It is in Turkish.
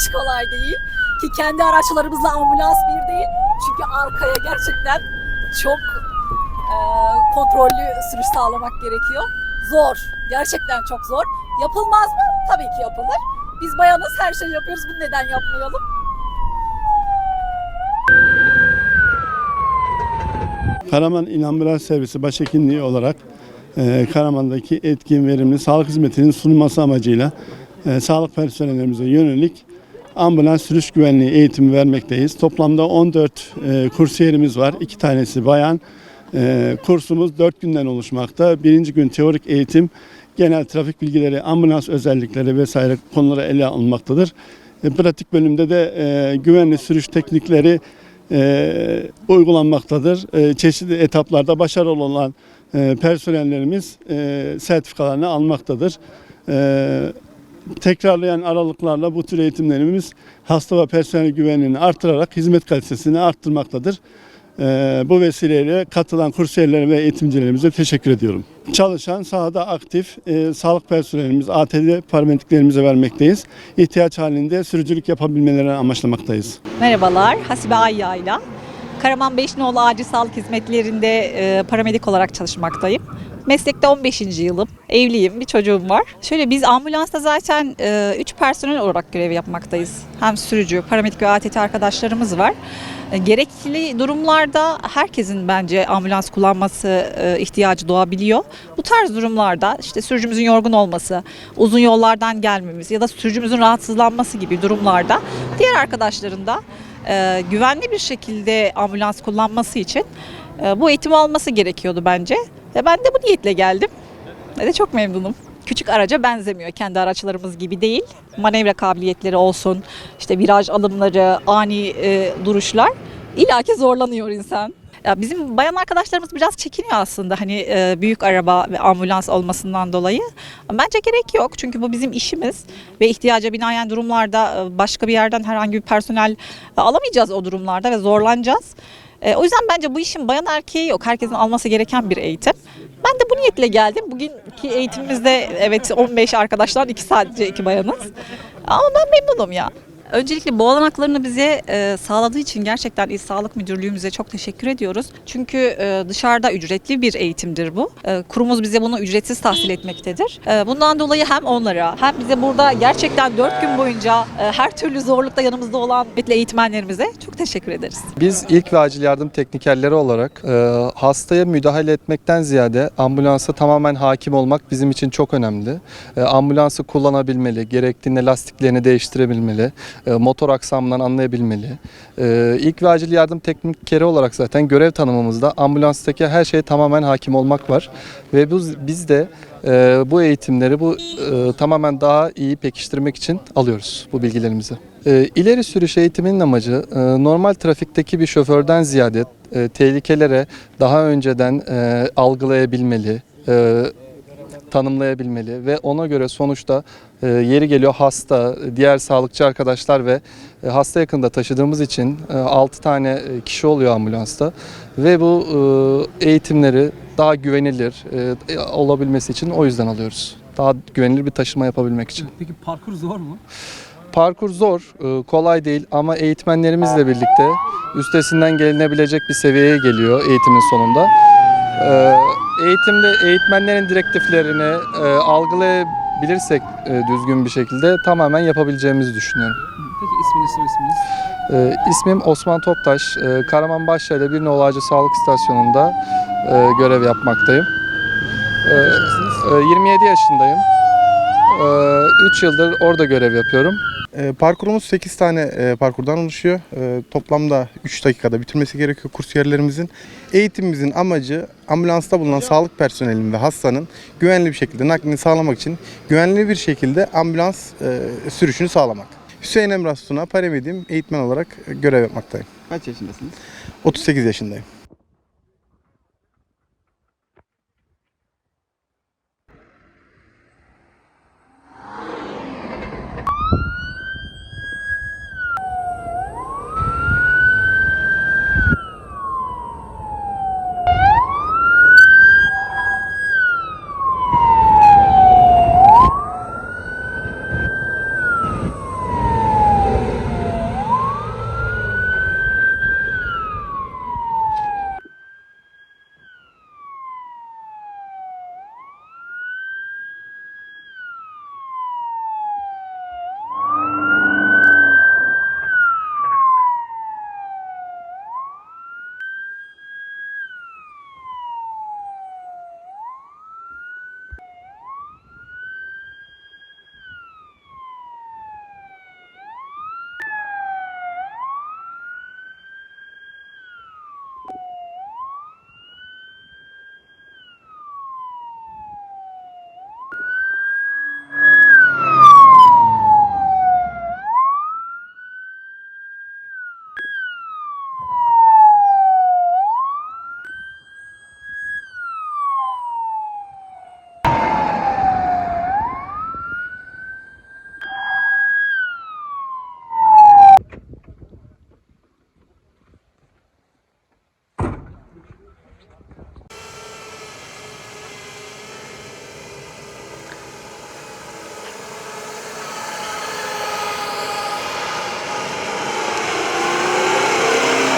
hiç kolay değil. Ki kendi araçlarımızla ambulans bir değil. Çünkü arkaya gerçekten çok e, kontrollü sürüş sağlamak gerekiyor. Zor. Gerçekten çok zor. Yapılmaz mı? Tabii ki yapılır. Biz bayanız her şeyi yapıyoruz. Bunu neden yapmayalım? Karaman İl Servisi Başhekimliği olarak e, Karaman'daki etkin verimli sağlık hizmetinin sunulması amacıyla e, sağlık personellerimize yönelik ambulans sürüş güvenliği eğitimi vermekteyiz. Toplamda 14 e, kursiyerimiz var. İki tanesi bayan. E, kursumuz 4 günden oluşmakta. Birinci gün teorik eğitim, genel trafik bilgileri, ambulans özellikleri vesaire konuları ele alınmaktadır. E, pratik bölümde de e, güvenli sürüş teknikleri e, uygulanmaktadır. E, çeşitli etaplarda başarılı olan e, personellerimiz e, sertifikalarını almaktadır. E, tekrarlayan aralıklarla bu tür eğitimlerimiz hasta ve personel güvenliğini artırarak hizmet kalitesini arttırmaktadır. E, bu vesileyle katılan kursiyerlere ve eğitimcilerimize teşekkür ediyorum. Çalışan sahada aktif e, sağlık personelimiz, ATD paramediklerimize vermekteyiz. İhtiyaç halinde sürücülük yapabilmelerini amaçlamaktayız. Merhabalar, Hasibe Ayya'yla. Karaman Beşinoğlu Acil Sağlık Hizmetleri'nde e, paramedik olarak çalışmaktayım. Meslekte 15. yılım, evliyim, bir çocuğum var. Şöyle biz ambulansta zaten 3 personel olarak görev yapmaktayız. Hem sürücü, paramedik ve ATT arkadaşlarımız var. E, Gerekli durumlarda herkesin bence ambulans kullanması e, ihtiyacı doğabiliyor. Bu tarz durumlarda işte sürücümüzün yorgun olması, uzun yollardan gelmemiz ya da sürücümüzün rahatsızlanması gibi durumlarda diğer arkadaşların da e, güvenli bir şekilde ambulans kullanması için e, bu eğitimi alması gerekiyordu bence. Ve ben de bu niyetle geldim. Ve de çok memnunum. Küçük araca benzemiyor. Kendi araçlarımız gibi değil. Manevra kabiliyetleri olsun, işte viraj alımları, ani e, duruşlar. İlla ki zorlanıyor insan. Ya bizim bayan arkadaşlarımız biraz çekiniyor aslında hani e, büyük araba ve ambulans olmasından dolayı. Bence gerek yok çünkü bu bizim işimiz ve ihtiyaca binaen durumlarda e, başka bir yerden herhangi bir personel e, alamayacağız o durumlarda ve zorlanacağız. E, o yüzden bence bu işin bayan erkeği yok. Herkesin alması gereken bir eğitim. Ben de bu niyetle geldim. Bugünkü eğitimimizde evet 15 arkadaşlar, iki sadece iki bayanız. Ama ben memnunum ya. Öncelikle bu olanaklarını bize e, sağladığı için gerçekten İl Sağlık Müdürlüğümüze çok teşekkür ediyoruz. Çünkü e, dışarıda ücretli bir eğitimdir bu. E, kurumumuz bize bunu ücretsiz tahsil etmektedir. E, bundan dolayı hem onlara hem bize burada gerçekten 4 gün boyunca e, her türlü zorlukta yanımızda olan metli eğitmenlerimize çok teşekkür ederiz. Biz ilk ve acil yardım teknikerleri olarak e, hastaya müdahale etmekten ziyade ambulansa tamamen hakim olmak bizim için çok önemli. E, ambulansı kullanabilmeli, gerektiğinde lastiklerini değiştirebilmeli, motor aksamından anlayabilmeli. E, ilk ve acil yardım teknikeri olarak zaten görev tanımımızda ambulanstaki her şeye tamamen hakim olmak var. Ve bu, biz de e, bu eğitimleri bu e, tamamen daha iyi pekiştirmek için alıyoruz bu bilgilerimizi. E, ileri sürüş eğitiminin amacı e, normal trafikteki bir şoförden ziyade e, tehlikelere daha önceden e, algılayabilmeli, e, tanımlayabilmeli ve ona göre sonuçta e, yeri geliyor hasta, diğer sağlıkçı arkadaşlar ve e, hasta yakında taşıdığımız için e, 6 tane e, kişi oluyor ambulansta ve bu e, eğitimleri daha güvenilir e, olabilmesi için o yüzden alıyoruz. Daha güvenilir bir taşıma yapabilmek için. Peki parkur zor mu? Parkur zor, e, kolay değil ama eğitmenlerimizle birlikte üstesinden gelinebilecek bir seviyeye geliyor eğitimin sonunda. E, Eğitimde eğitmenlerin direktiflerini e, algılayabilirsek e, düzgün bir şekilde tamamen yapabileceğimizi düşünüyorum. Peki isminiz, soy isminiz? E, İsmim Osman Toptaş, e, Karamanbaşya'da bir Nolu Ağacı Sağlık İstasyonu'nda e, görev yapmaktayım. E, e, 27 yaşındayım. 3 yıldır orada görev yapıyorum. E, parkurumuz 8 tane e, parkurdan oluşuyor. E, toplamda 3 dakikada bitirmesi gerekiyor kursiyerlerimizin. Eğitimimizin amacı ambulansta bulunan sağlık personelinin ve hastanın güvenli bir şekilde naklini sağlamak için güvenli bir şekilde ambulans e, sürüşünü sağlamak. Hüseyin Emrah Suna, paramedim eğitmen olarak görev yapmaktayım. Kaç yaşındasınız? 38 yaşındayım.